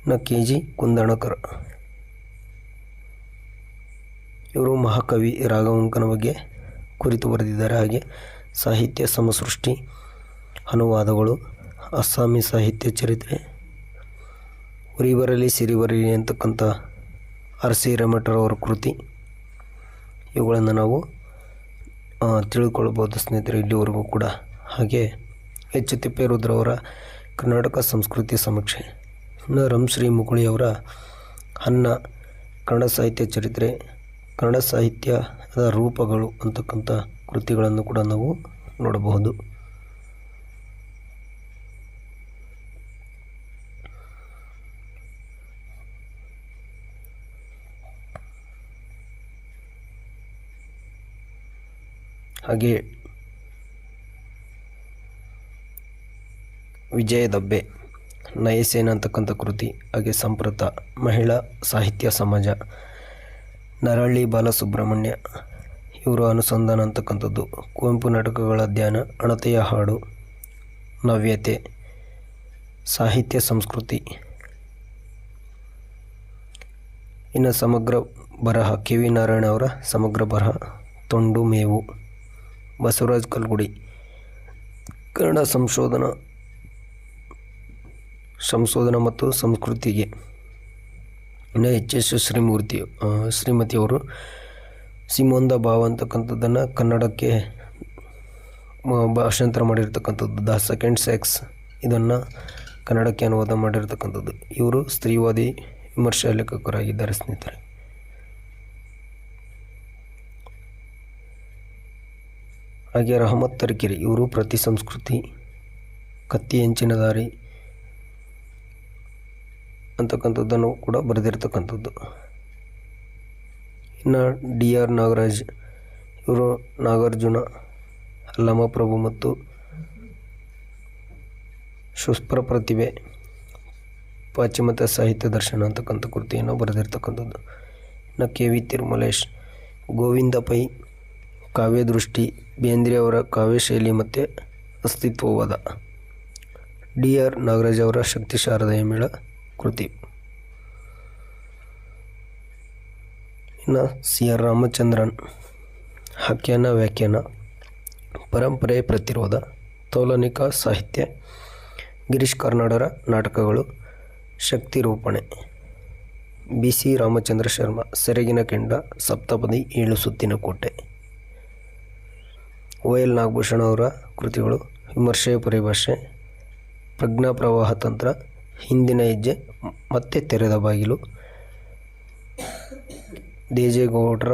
ಇನ್ನು ಕೆ ಜಿ ಕುಂದಣಕರ, ಇವರು ಮಹಾಕವಿ ರಾಘವಂಕನ ಬಗ್ಗೆ ಕುರಿತು ಬರೆದಿದ್ದಾರೆ. ಹಾಗೆ ಸಾಹಿತ್ಯ ಸಮಸೃಷ್ಟಿ ಅನುವಾದಗಳು, ಅಸ್ಸಾಮಿ ಸಾಹಿತ್ಯ ಚರಿತ್ರೆ ಉರಿ ಬರಲಿ ಸಿರಿ ಬರಲಿ ಅಂತಕ್ಕಂಥ ಆರ್ ಸಿ ರಮಠರವರ ಕೃತಿ. ಇವುಗಳನ್ನು ನಾವು ತಿಳ್ಕೊಳ್ಬೋದು ಸ್ನೇಹಿತರೆ ಇಲ್ಲಿವರೆಗೂ ಕೂಡ. ಹಾಗೆ ಎಚ್. ತಿಪ್ಪೇರುದ್ರವರ ಕರ್ನಾಟಕ ಸಂಸ್ಕೃತಿ ಸಮೀಕ್ಷೆ ಇನ್ನು ರಂಶ್ರೀ ಮುಕುಳಿಯವರ ಅನ್ನ ಕನ್ನಡ ಸಾಹಿತ್ಯ ಚರಿತ್ರೆ, ಕನ್ನಡ ಸಾಹಿತ್ಯದ ರೂಪಗಳು ಅಂತಕ್ಕಂಥ ಕೃತಿಗಳನ್ನು ಕೂಡ ನಾವು ನೋಡಬಹುದು. ಹಾಗೆ ವಿಜಯ ದಬ್ಬೆ, ನಯಸೇನ ಅಂತಕ್ಕಂಥ ಕೃತಿ, ಹಾಗೆ ಸಂಪ್ರತ, ಮಹಿಳಾ ಸಾಹಿತ್ಯ ಸಮಾಜ ನರಳ್ಳಿ ಬಾಲಸುಬ್ರಹ್ಮಣ್ಯ, ಇವರು ಅನುಸಂಧಾನ ಅಂತಕ್ಕಂಥದ್ದು, ಕುವೆಂಪು ನಾಟಕಗಳ ಧ್ಯಾನ ಅಣತೆಯ ಹಾಡು, ನವ್ಯತೆ, ಸಾಹಿತ್ಯ ಸಂಸ್ಕೃತಿ. ಇನ್ನು ಸಮಗ್ರ ಬರಹ ಕೆ ವಿ ನಾರಾಯಣ ಅವರ ಸಮಗ್ರ ಬರಹ, ತೊಂಡು ಮೇವು. ಬಸವರಾಜ್ ಕಲ್ಗುಡಿ. ಕನ್ನಡ ಸಂಶೋಧನಾ ಸಂಶೋಧನಾ ಮತ್ತು ಸಂಸ್ಕೃತಿಗೆ ಎಚ್ ಎಸ್ ಶ್ರೀಮೂರ್ತಿ ಶ್ರೀಮತಿಯವರು ಸಿಮೋಂದ ಭಾವ ಅಂತಕ್ಕಂಥದ್ದನ್ನು ಕನ್ನಡಕ್ಕೆ ಭಾಷಾಂತರ ಮಾಡಿರ್ತಕ್ಕಂಥದ್ದು, ದ ಸೆಕೆಂಡ್ ಸೆಕ್ಸ್ ಇದನ್ನು ಕನ್ನಡಕ್ಕೆ ಅನುವಾದ ಮಾಡಿರ್ತಕ್ಕಂಥದ್ದು. ಇವರು ಸ್ತ್ರೀವಾದಿ, ವಿಮರ್ಶಾ ಲೇಖಕರಾಗಿದ್ದಾರೆ ಸ್ನೇಹಿತರೆ. ಹಾಗೆ ರಹಮತ್ ತರೀಕೆರೆ, ಇವರು ಪ್ರತಿ ಸಂಸ್ಕೃತಿ, ಕತ್ತಿ ಹೆಂಚಿನ ದಾರಿ ಅಂತಕ್ಕಂಥದ್ದನ್ನು ಕೂಡ ಬರೆದಿರ್ತಕ್ಕಂಥದ್ದು. ಇನ್ನು ಡಿ ಆರ್ ನಾಗರಾಜ್, ಇವರು ನಾಗಾರ್ಜುನ ಅಲ್ಲಮಪ್ರಭು ಮತ್ತು ಶುಸ್ಪ್ರ ಪ್ರತಿಭೆ, ಪಾಶ್ಚಿಮಾತ್ಯ ಸಾಹಿತ್ಯ ದರ್ಶನ ಅಂತಕ್ಕಂಥ ಕೃತಿಯನ್ನು ಬರೆದಿರ್ತಕ್ಕಂಥದ್ದು. ಇನ್ನು ಕೆ ವಿ ತಿರುಮಲೇಶ್, ಗೋವಿಂದ ಪೈ ಕಾವ್ಯದೃಷ್ಟಿ, ಬೇಂದ್ರೆಯವರ ಕಾವ್ಯಶೈಲಿ ಮತ್ತು ಅಸ್ತಿತ್ವವಾದ. ಡಿ ಆರ್ ನಾಗರಾಜ್ ಅವರ ಶಕ್ತಿ ಶಾರದಾ ಮೇಳ ಕೃತಿ. ಇನ್ನು ಸಿ ಆರ್ ರಾಮಚಂದ್ರನ್ ಆಖ್ಯಾನ ವ್ಯಾಖ್ಯಾನ, ಪರಂಪರೆ ಪ್ರತಿರೋಧ, ತೌಲನಿಕ ಸಾಹಿತ್ಯ, ಗಿರೀಶ್ ಕಾರ್ನಾಡರ ನಾಟಕಗಳು, ಶಕ್ತಿ ರೂಪಣೆ. ಬಿ ಸಿ ರಾಮಚಂದ್ರ ಶರ್ಮ, ಸೆರಗಿನ ಕೆಂಡ, ಸಪ್ತಪದಿ, ಏಳು ಸುತ್ತಿನ ಕೋಟೆ. ಎಲ್ ನಾಗಭೂಷಣ ಅವರ ಕೃತಿಗಳು ವಿಮರ್ಶೆ ಪರಿಭಾಷೆ, ಪ್ರಜ್ಞಾ ಪ್ರವಾಹ ತಂತ್ರ, ಹಿಂದಿನ ಹೆಜ್ಜೆ, ಮತ್ತೆ ತೆರೆದ ಬಾಗಿಲು ದೇಜೇಗೌಡರ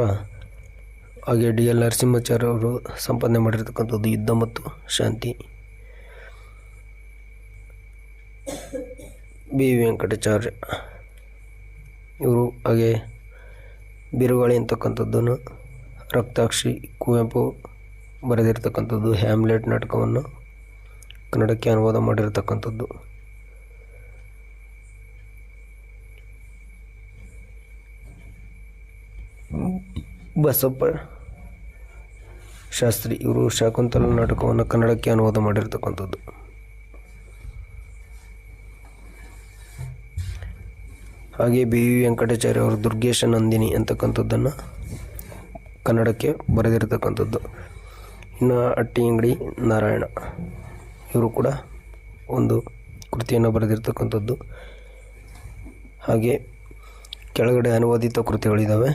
ಹಾಗೆ ಡಿ ಎಲ್ ನರಸಿಂಹಾಚಾರ್ಯ ಅವರು ಸಂಪಾದನೆ ಮಾಡಿರ್ತಕ್ಕಂಥದ್ದು ಯುದ್ಧ ಮತ್ತು ಶಾಂತಿ. ಬಿ. ವೆಂಕಟಾಚಾರ್ಯ ಇವರು ಹಾಗೆ ಬಿರುಗಾಳಿ ಅಂತಕ್ಕಂಥದ್ದನ್ನು, ರಕ್ತಾಕ್ಷಿ, ಕುವೆಂಪು ಬರೆದಿರ್ತಕ್ಕಂಥದ್ದು ಹ್ಯಾಮ್ಲೆಟ್ ನಾಟಕವನ್ನು ಕನ್ನಡಕ್ಕೆ ಅನುವಾದ ಮಾಡಿರತಕ್ಕಂಥದ್ದು. ಬಸಪ್ಪ ಶಾಸ್ತ್ರಿ ಇವರು ಶಾಕುಂತಲ ನಾಟಕವನ್ನು ಕನ್ನಡಕ್ಕೆ ಅನುವಾದ ಮಾಡಿರತಕ್ಕಂಥದ್ದು. ಹಾಗೆ ಬಿ ವಿ ವೆಂಕಟಾಚಾರ್ಯ ಅವರು ದುರ್ಗೇಶ ನಂದಿನಿ ಅಂತಕ್ಕಂಥದ್ದನ್ನು ಕನ್ನಡಕ್ಕೆ ಬರೆದಿರ್ತಕ್ಕಂಥದ್ದು. ಇನ್ನು ಅಟ್ಟಿ ಅಂಗಡಿ ನಾರಾಯಣ. ಇವರು ಕೂಡ ಒಂದು ಕೃತಿಯನ್ನು ಬರೆದಿರ್ತಕ್ಕಂಥದ್ದು. ಹಾಗೆ ಕೆಳಗಡೆ ಅನುವಾದಿತ ಕೃತಿಗಳಿದ್ದಾವೆ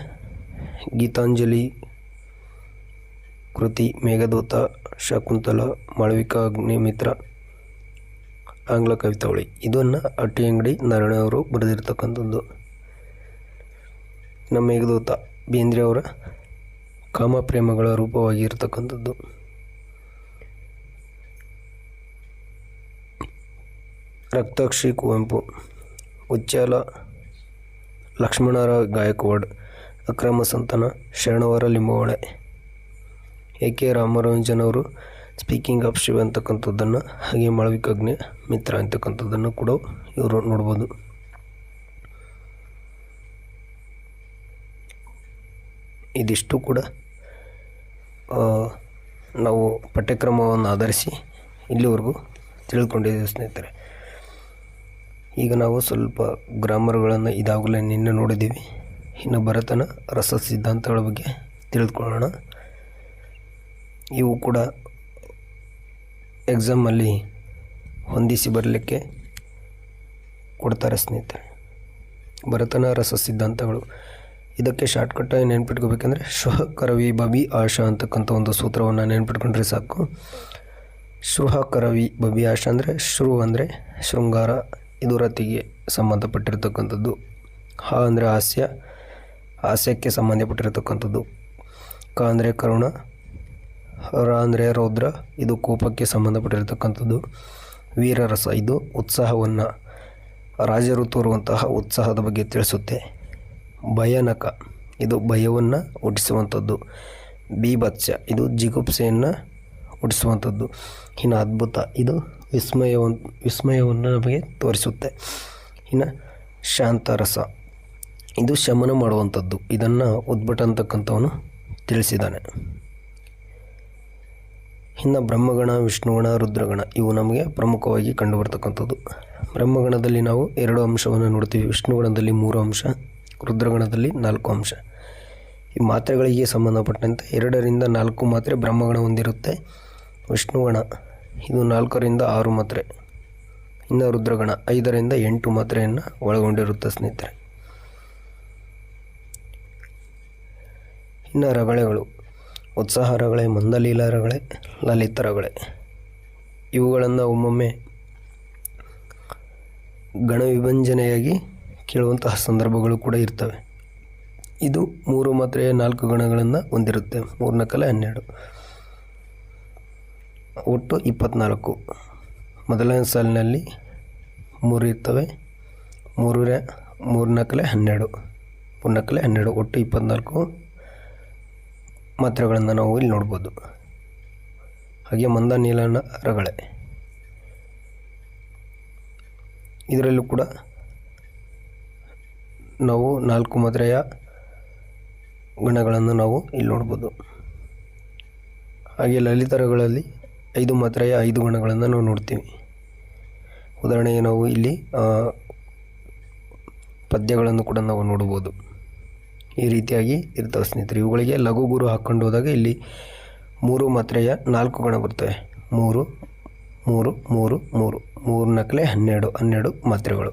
ಗೀತಾಂಜಲಿ ಕೃತಿ, ಮೇಘದೂತ, ಶಕುಂತಲ, ಮಾಳವಿಕಾ ಅಗ್ನಿಮಿತ್ರ ಆಂಗ್ಲ ಕವಿತಾವಳಿ. ಇದನ್ನು ಅಟ್ಟಿ ಅಂಗಡಿ ನಾರಾಯಣ ಅವರು ಬರೆದಿರ್ತಕ್ಕಂಥದ್ದು. ನಮ್ಮ ಮೇಘದೂತ ಬೇಂದ್ರೆ ಅವರ ಕಾಮಪ್ರೇಮಗಳ ರೂಪವಾಗಿರ್ತಕ್ಕಂಥದ್ದು. ರಕ್ತಾಕ್ಷಿ ಕುವೆಂಪು, ಉಚ್ಚಾಲ, ಲಕ್ಷ್ಮಣರ ಗಾಯಕ್ವಾಡ್, ಅಕ್ರಮ ಸಂತನ, ಶರಣವರ ಲಿಂಬವಳೆ ಎ ಕೆ ರಾಮರಂಜನ್ ಅವರು ಸ್ಪೀಕಿಂಗ್ ಆಫ್ ಶಿವ ಅಂತಕ್ಕಂಥದ್ದನ್ನು, ಹಾಗೆ ಮಳವಿಕಾಗ್ನೆ ಮಿತ್ರ ಅಂತಕ್ಕಂಥದ್ದನ್ನು ಕೂಡ ಇವರು ನೋಡ್ಬೋದು. ಇದಿಷ್ಟು ಕೂಡ. ನಾವು ಪಠ್ಯಕ್ರಮವನ್ನು ಆಧರಿಸಿ ಇಲ್ಲಿವರೆಗೂ ತಿಳ್ಕೊಂಡಿದ್ದೀವಿ ಸ್ನೇಹಿತರೆ. ಈಗ ನಾವು ಸ್ವಲ್ಪ ಗ್ರಾಮರ್ಗಳನ್ನು ಇದಾಗಲೇ ನಿನ್ನೆ ನೋಡಿದ್ದೀವಿ. ಇನ್ನು ಭರತನ ರಸ ಸಿದ್ಧಾಂತಗಳ ಬಗ್ಗೆ ತಿಳಿದುಕೊಳ್ಳೋಣ. ಇವು ಕೂಡ ಎಕ್ಸಾಮಲ್ಲಿ ಹೊಂದಿಸಿ ಬರಲಿಕ್ಕೆ ಕೊಡ್ತಾರೆ ಸ್ನೇಹಿತರೆ. ಭರತನ ರಸ ಸಿದ್ಧಾಂತಗಳು. ಇದಕ್ಕೆ ಶಾರ್ಟ್ಕಟ್ಟಾಗಿ ನೆನ್ಪಿಟ್ಕೋಬೇಕಂದ್ರೆ, ಶುಹ ಕರವಿ ಬಬಿ ಆಶ ಅಂತಕ್ಕಂಥ ಒಂದು ಸೂತ್ರವನ್ನು ನೆನ್ಪಿಟ್ಕೊಂಡ್ರೆ ಸಾಕು. ಶುಹ ಕರವಿ ಬಬಿ ಆಶ ಅಂದರೆ ಶ್ರು ಅಂದರೆ ಶೃಂಗಾರ ಇದು ರತಿಗೆ ಸಂಬಂಧಪಟ್ಟಿರ್ತಕ್ಕಂಥದ್ದು. ಹ ಅಂದರೆ ಹಾಸ್ಯ, ಹಾಸ್ಯಕ್ಕೆ ಸಂಬಂಧಪಟ್ಟಿರತಕ್ಕಂಥದ್ದು. ಕ ಅಂದರೆ ಕರುಣ, ರ ಅಂದರೆ ರೌದ್ರ, ಇದು ಕೋಪಕ್ಕೆ ಸಂಬಂಧಪಟ್ಟಿರತಕ್ಕಂಥದ್ದು. ವೀರರಸ, ಇದು ಉತ್ಸಾಹವನ್ನು ರಾಜರು ತೋರುವಂತಹ ಉತ್ಸಾಹದ ಬಗ್ಗೆ ತಿಳಿಸುತ್ತೆ. ಭಯಾನಕ. ಇದು ಭಯವನ್ನು ಹುಟ್ಟಿಸುವಂಥದ್ದು. ಬೀಭತ್ಸ. ಇದು ಜಿಗುಪ್ಸೆಯನ್ನು ಹುಟ್ಟಿಸುವಂಥದ್ದು. ಇನ್ನು ಅದ್ಭುತ. ಇದು ವಿಸ್ಮಯವನ್ನು ವಿಸ್ಮಯವನ್ನು ನಮಗೆ ತೋರಿಸುತ್ತೆ. ಇನ್ನು ಶಾಂತರಸ. ಇದು ಶಮನ ಮಾಡುವಂಥದ್ದು. ಇದನ್ನು ಉದ್ಭಟ ಅಂತಕ್ಕಂಥವನು ತಿಳಿಸಿದ್ದಾನೆ. ಇನ್ನು ಬ್ರಹ್ಮಗಣ, ವಿಷ್ಣುಗಣ, ರುದ್ರಗಣ, ಇವು ನಮಗೆ ಪ್ರಮುಖವಾಗಿ ಕಂಡುಬರ್ತಕ್ಕಂಥದ್ದು. ಬ್ರಹ್ಮಗಣದಲ್ಲಿ ನಾವು ಎರಡು ಅಂಶವನ್ನು ನೋಡ್ತೀವಿ. ವಿಷ್ಣುಗಣದಲ್ಲಿ ಮೂರು ಅಂಶ ರುದ್ರಗಣದಲ್ಲಿ ನಾಲ್ಕು ಅಂಶ. ಈ ಮಾತ್ರೆಗಳಿಗೆ ಸಂಬಂಧಪಟ್ಟಂತೆ ಎರಡರಿಂದ ನಾಲ್ಕು ಮಾತ್ರೆ ಬ್ರಹ್ಮಗಣ ಹೊಂದಿರುತ್ತೆ. ವಿಷ್ಣುಗಣ, ಇದು ನಾಲ್ಕರಿಂದ ಆರು ಮಾತ್ರೆ. ಇನ್ನು ರುದ್ರಗಣ, ಐದರಿಂದ ಎಂಟು ಮಾತ್ರೆಯನ್ನು ಒಳಗೊಂಡಿರುತ್ತೆ ಸ್ನೇಹಿತರೆ. ಇನ್ನು ರಗಳೆಗಳು, ಉತ್ಸಾಹ ರಗಳೆ, ಮಂದಲೀಲ ರಗಳೆ, ಲಲಿತ ರಗಳೆ. ಇವುಗಳನ್ನು ಒಮ್ಮೊಮ್ಮೆ ಗಣ ವಿಭಂಜನೆಯಾಗಿ ಕೇಳುವಂತಹ ಸಂದರ್ಭಗಳು ಕೂಡ ಇರ್ತವೆ. ಇದು ಮೂರು ಮಾತ್ರೆಯ ನಾಲ್ಕು ಗಣಗಳನ್ನು ಹೊಂದಿರುತ್ತೆ. ಮೂರು ಕಲೆ ಹನ್ನೆರಡು. ಒಟ್ಟು ಇಪ್ಪತ್ತ್ನಾಲ್ಕು ಮೊದಲನೇ ಸಾಲಿನಲ್ಲಿ ಮೂರು ಇರ್ತವೆ. ಮೂರರ ಮೂರು ಕಲೆ ಹನ್ನೆರಡು. ಮೂರು ಕಲೆ ಹನ್ನೆರಡು, ಒಟ್ಟು ಇಪ್ಪತ್ನಾಲ್ಕು ಮಾತ್ರೆಗಳನ್ನು ನಾವು ಇಲ್ಲಿ ನೋಡ್ಬೋದು. ಹಾಗೆ ಮಂದ ನೀಲನ ರಗಳೆ. ಇದರಲ್ಲೂ ಕೂಡ ನಾವು ನಾಲ್ಕು ಮಾತ್ರೆಯ ಗುಣಗಳನ್ನು ನಾವು ಇಲ್ಲಿ ನೋಡ್ಬೋದು. ಹಾಗೆ ಲಲಿತರಗಳಲ್ಲಿ ಐದು ಮಾತ್ರೆಯ ಐದು ಗುಣಗಳನ್ನು ನಾವು ನೋಡ್ತೀವಿ. ಉದಾಹರಣೆಗೆ ನಾವು ಇಲ್ಲಿ ಪದ್ಯಗಳನ್ನು ಕೂಡ ನಾವು ನೋಡ್ಬೋದು. ಈ ರೀತಿಯಾಗಿ ಇರ್ತವೆ ಸ್ನೇಹಿತರೆ. ಇವುಗಳಿಗೆ ಲಘು ಗುರು ಹಾಕ್ಕೊಂಡು ಹೋದಾಗ ಇಲ್ಲಿ ಮೂರು ಮಾತ್ರೆಯ ನಾಲ್ಕು ಗಣ ಬರ್ತವೆ. ಮೂರು ಮೂರು ಮೂರು ಮೂರು. ಮೂರು ನಕಲೆ ಹನ್ನೆರಡು ಹನ್ನೆರಡು ಮಾತ್ರೆಗಳು.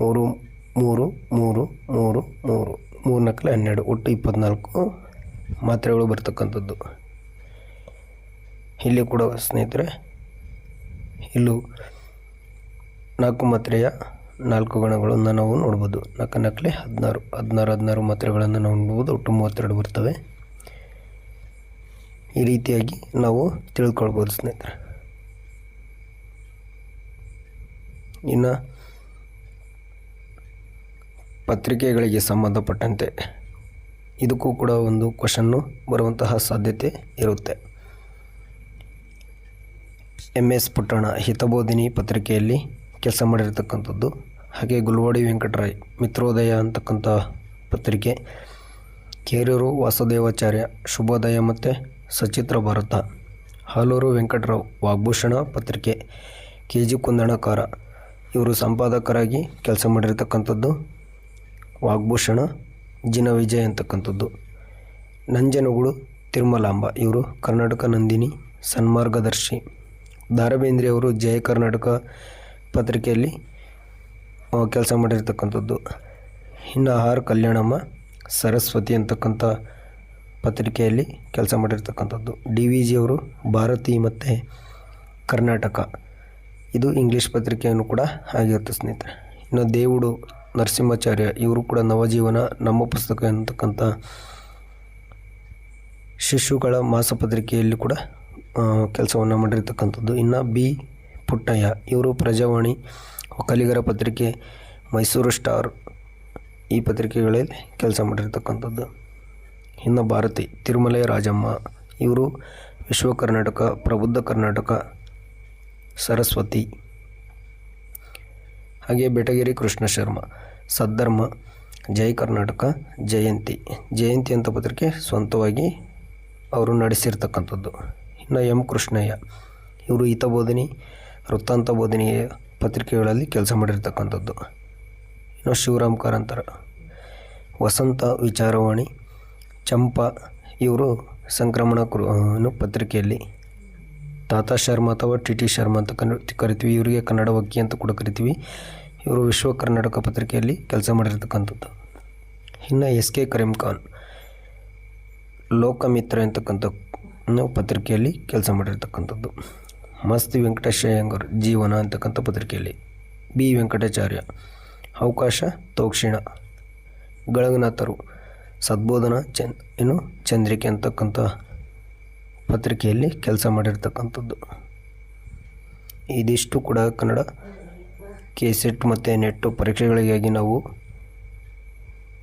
ಮೂರು ಮೂರು ಮೂರು ಮೂರು ಮೂರು ಮೂರು ನಕಲೆ ಹನ್ನೆರಡು, ಒಟ್ಟು ಇಪ್ಪತ್ತ್ನಾಲ್ಕು ಮಾತ್ರೆಗಳು ಬರ್ತಕ್ಕಂಥದ್ದು. ಇಲ್ಲಿ ಕೂಡ ಸ್ನೇಹಿತರೆ, ಇಲ್ಲೂ ನಾಲ್ಕು ಮಾತ್ರೆಯ ನಾಲ್ಕು ಗಣಗಳನ್ನು ನಾವು ನೋಡ್ಬೋದು. ನಾಲ್ಕು ನಕಲೆ ಹದಿನಾರು ಹದಿನಾರು ಹದಿನಾರು ಮಾತ್ರೆಗಳನ್ನು ನಾವು ನೋಡ್ಬೋದು. ಒಟ್ಟು ಮೂವತ್ತೆರಡು ಬರ್ತವೆ. ಈ ರೀತಿಯಾಗಿ ನಾವು ತಿಳ್ಕೊಳ್ಬೋದು ಸ್ನೇಹಿತರೆ. ಇನ್ನು ಪತ್ರಿಕೆಗಳಿಗೆ ಸಂಬಂಧಪಟ್ಟಂತೆ. ಇದಕ್ಕೂ ಕೂಡ ಒಂದು ಕ್ವಶನ್ನು ಬರುವಂತಹ ಸಾಧ್ಯತೆ ಇರುತ್ತೆ. M S. ಪುಟ್ಟಣ ಹಿತಬೋಧಿನಿ ಪತ್ರಿಕೆಯಲ್ಲಿ ಕೆಲಸ ಮಾಡಿರತಕ್ಕಂಥದ್ದು. ಹಾಗೆ ಗುಲ್ವಾಡಿ ವೆಂಕಟರಾಯ್ ಮಿತ್ರೋದಯ ಅಂತಕ್ಕಂಥ ಪತ್ರಿಕೆ. ಕೇರೂರು ವಾಸುದೇವಾಚಾರ್ಯ ಶುಭೋದಯ ಮತ್ತು ಸಚಿತ್ರ ಭಾರತ. ಹಾಲೂರು ವೆಂಕಟರಾವ್ ವಾಗ್ಭೂಷಣ ಪತ್ರಿಕೆ. ಕೆ. ಜಿ. ಕುಂದಣಕಾರ ಇವರು ಸಂಪಾದಕರಾಗಿ ಕೆಲಸ ಮಾಡಿರ್ತಕ್ಕಂಥದ್ದು. ವಾಗ್ಭೂಷಣ ಜಿನ ವಿಜಯ್ ಅಂತಕ್ಕಂಥದ್ದು. ನಂಜನಗೂಡು, ತಿರುಮಲಾಂಬ, ಇವರು ಕರ್ನಾಟಕ ನಂದಿನಿ, ಸನ್ಮಾರ್ಗದರ್ಶಿ. ಅವರು ಜಯ ಕರ್ನಾಟಕ ಪತ್ರಿಕೆಯಲ್ಲಿ ಕೆಲಸ ಮಾಡಿರ್ತಕ್ಕಂಥದ್ದು. ಇನ್ನು ಆರ್ ಕಲ್ಯಾಣಮ್ಮ, ಸರಸ್ವತಿ ಅಂತಕ್ಕಂಥ ಪತ್ರಿಕೆಯಲ್ಲಿ ಕೆಲಸ ಮಾಡಿರ್ತಕ್ಕಂಥದ್ದು. ಡಿ ವಿ ಜಿ ಅವರು ಭಾರತಿ ಮತ್ತು ಕರ್ನಾಟಕ. ಇದು ಇಂಗ್ಲೀಷ್ ಪತ್ರಿಕೆಯನ್ನು ಕೂಡ ಆಗಿರುತ್ತೆ ಸ್ನೇಹಿತರೆ. ಇನ್ನು ದೇವುಡು ನರಸಿಂಹಾಚಾರ್ಯ, ಇವರು ಕೂಡ ನವಜೀವನ, ನಮ್ಮ ಪುಸ್ತಕ ಅಂತಕ್ಕಂಥ ಶಿಶುಗಳ ಮಾಸಪತ್ರಿಕೆಯಲ್ಲಿ ಕೂಡ ಕೆಲಸವನ್ನು ಮಾಡಿರ್ತಕ್ಕಂಥದ್ದು. ಇನ್ನು ಬಿ. ಪುಟ್ಟಯ್ಯ, ಇವರು ಪ್ರಜಾವಾಣಿ ಒಕ್ಕಲಿಗರ ಪತ್ರಿಕೆ, ಮೈಸೂರು ಸ್ಟಾರ್ ಈ ಪತ್ರಿಕೆಗಳಲ್ಲಿ ಕೆಲಸ ಮಾಡಿರ್ತಕ್ಕಂಥದ್ದು. ಇನ್ನು ಭಾರತಿ, ತಿರುಮಲೆ ರಾಜಮ್ಮ, ಇವರು ವಿಶ್ವ ಕರ್ನಾಟಕ, ಪ್ರಬುದ್ಧ ಕರ್ನಾಟಕ, ಸರಸ್ವತಿ. ಹಾಗೆ ಬೆಟಗಿರಿ ಕೃಷ್ಣ ಶರ್ಮಾ, ಸದ್ಧರ್ಮ, ಜೈ ಕರ್ನಾಟಕ, ಜಯಂತಿ. ಜಯಂತಿ ಅಂತ ಪತ್ರಿಕೆ ಸ್ವಂತವಾಗಿ ಅವರು ನಡೆಸಿರ್ತಕ್ಕಂಥದ್ದು. ಇನ್ನು ಎಂ ಕೃಷ್ಣಯ್ಯ, ಇವರು ಹಿತಬೋಧಿನಿ, ವೃತ್ತಾಂತ ಬೋಧನೆಯ ಪತ್ರಿಕೆಗಳಲ್ಲಿ ಕೆಲಸ ಮಾಡಿರ್ತಕ್ಕಂಥದ್ದು. ಇನ್ನು ಶಿವರಾಮ್ ಕಾರಂತರ, ವಸಂತ ವಿಚಾರವಾಣಿ, ಚಂಪಾ ಇವರು ಸಂಕ್ರಮಣ ಕೃ ಪತ್ರಿಕೆಯಲ್ಲಿ ತಾತಾ ಶರ್ಮಾ ಅಥವಾ ಟಿ ಟಿ ಶರ್ಮಾ ಅಂತ ಕನ್ನಡ ಕರಿತೀವಿ. ಇವರಿಗೆ ಕನ್ನಡ ವಕ್ಕಿ ಅಂತ ಕೂಡ ಕರಿತೀವಿ. ಇವರು ವಿಶ್ವ ಕರ್ನಾಟಕ ಪತ್ರಿಕೆಯಲ್ಲಿ ಕೆಲಸ ಮಾಡಿರ್ತಕ್ಕಂಥದ್ದು. ಇನ್ನು ಎಸ್ ಕೆ ಕರೀಂ ಖಾನ್ ಲೋಕಮಿತ್ರ ಅಂತಕ್ಕಂಥ ಪತ್ರಿಕೆಯಲ್ಲಿ ಕೆಲಸ ಮಾಡಿರ್ತಕ್ಕಂಥದ್ದು. ಮಸ್ತಿ ವೆಂಕಟೇಶ ಅಯ್ಯಂಗಾರ್ ಜೀವನ ಅಂತಕ್ಕಂಥ ಪತ್ರಿಕೆಯಲ್ಲಿ. ಬಿ. ವೆಂಕಟಾಚಾರ್ಯ, ಅವಕಾಶ ತೋಕ್ಷಿಣ, ಗಳಗನಾಥರು, ಸದ್ಬೋಧನ ಚಂದ್ ಏನು ಚಂದ್ರಿಕೆ ಅಂತಕ್ಕಂಥ ಪತ್ರಿಕೆಯಲ್ಲಿ ಕೆಲಸ ಮಾಡಿರ್ತಕ್ಕಂಥದ್ದು. ಇದಿಷ್ಟು ಕೂಡ ಕನ್ನಡ. ಕೆ ಸೆಟ್ ಮತ್ತು ನೆಟ್ಟು ಪರೀಕ್ಷೆಗಳಿಗಾಗಿ ನಾವು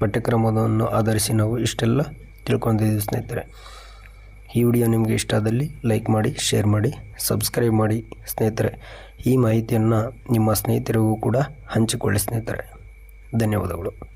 ಪಠ್ಯಕ್ರಮವನ್ನು ಆಧರಿಸಿ ನಾವು ಇಷ್ಟೆಲ್ಲ ತಿಳ್ಕೊಂಡಿದ್ದೀವಿ ಸ್ನೇಹಿತರೆ. ಈ ವಿಡಿಯೋ ನಿಮಗೆ ಇಷ್ಟ ಆದಲ್ಲಿ ಲೈಕ್ ಮಾಡಿ, ಶೇರ್ ಮಾಡಿ, ಸಬ್ಸ್ಕ್ರೈಬ್ ಮಾಡಿ ಸ್ನೇಹಿತರೆ. ಈ ಮಾಹಿತಿಯನ್ನು ನಿಮ್ಮ ಸ್ನೇಹಿತರಿಗೂ ಕೂಡ ಹಂಚಿಕೊಳ್ಳಿ ಸ್ನೇಹಿತರೆ. ಧನ್ಯವಾದಗಳು.